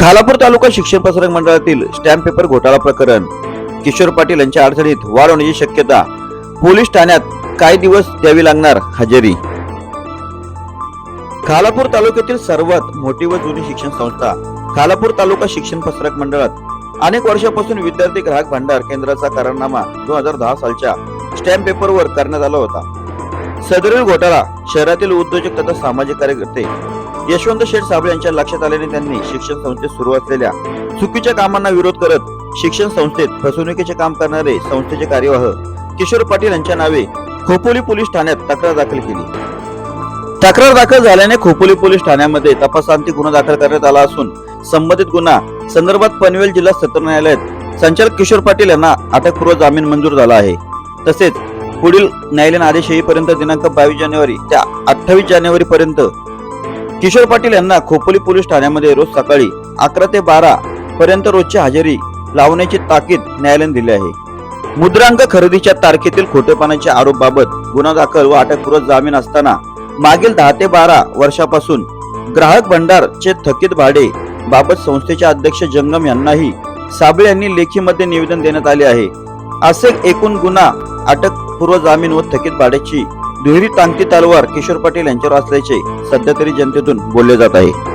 खालापूर तालुका शिक्षण प्रसारक मंडळातील stamp paper घोटाळा प्रकरण. किशोर पाटील यांच्या अडचणीत वाढ होण्याची शक्यता पोलीस ठाण्यात काही दिवस द्यावी लागणार हजेरी. खालापूर तालुक्यातील सर्वात मोठी व जुनी शिक्षण संस्था खालापूर तालुका शिक्षण प्रसारक मंडळात अनेक वर्षापासून विद्यार्थी ग्राहक भांडार केंद्राचा करारनामा दोन हजार दहा सालच्या स्टॅम्प पेपरवर करण्यात आला होता. सदरील घोटाळा शहरातील उद्योजक तथा सामाजिक कार्यकर्ते यशवंत शेठ साबळे यांच्या लक्षात आल्याने त्यांनी शिक्षण संस्थेत सुरू असलेल्या चुकीच्या कामांना विरोध करत शिक्षण संस्थेत फसवणुकीचे काम करणारे संस्थेचे कार्यवाह किशोर पाटील यांच्या नावे खोपोली पोलीस ठाण्यात तक्रार दाखल केली. तक्रार दाखल झाल्याने खोपोली पोलीस ठाण्यामध्ये तपासांती गुन्हा दाखल करण्यात आला असून संबंधित गुन्हा संदर्भात पनवेल जिल्हा सत्र न्यायालयात संचालक किशोर पाटील यांना अटकपूर्व जामीन मंजूर झाला आहे. तसेच पुढील न्यायालयीन आदेश येईपर्यंत दिनांक बावीस जानेवारी ते अठ्ठावीस जानेवारी पर्यंत. किशोर पाटील यांना खोपोली पोलीस ठाण्यामध्ये रोज सकाळी अकरा ते बारा पर्यंत रोजची हजेरी लावण्याची ताकीद न्यायालयाने दिली आहे. मुद्रांक खरेदीच्या तारखेतील खोटेपणाच्या आरोपाबाबत गुन्हा दाखल व अटकपूर्व जामीन असताना मागील दहा ते बारा वर्षापासून ग्राहक भंडारचे थकीत भाडे बाबत संस्थेचे अध्यक्ष जंगम यांनाही साबळे यांनी लेखीमध्ये निवेदन देण्यात आले आहे. असे एकूण गुन्हा अटक अटकपूर्व जामीन व थकीत भाड्याची दुहेरी तांगती तलवार किशोर पाटील यांच्यावर असल्याचे सध्या तरी जनतेतून बोलले जात आहे.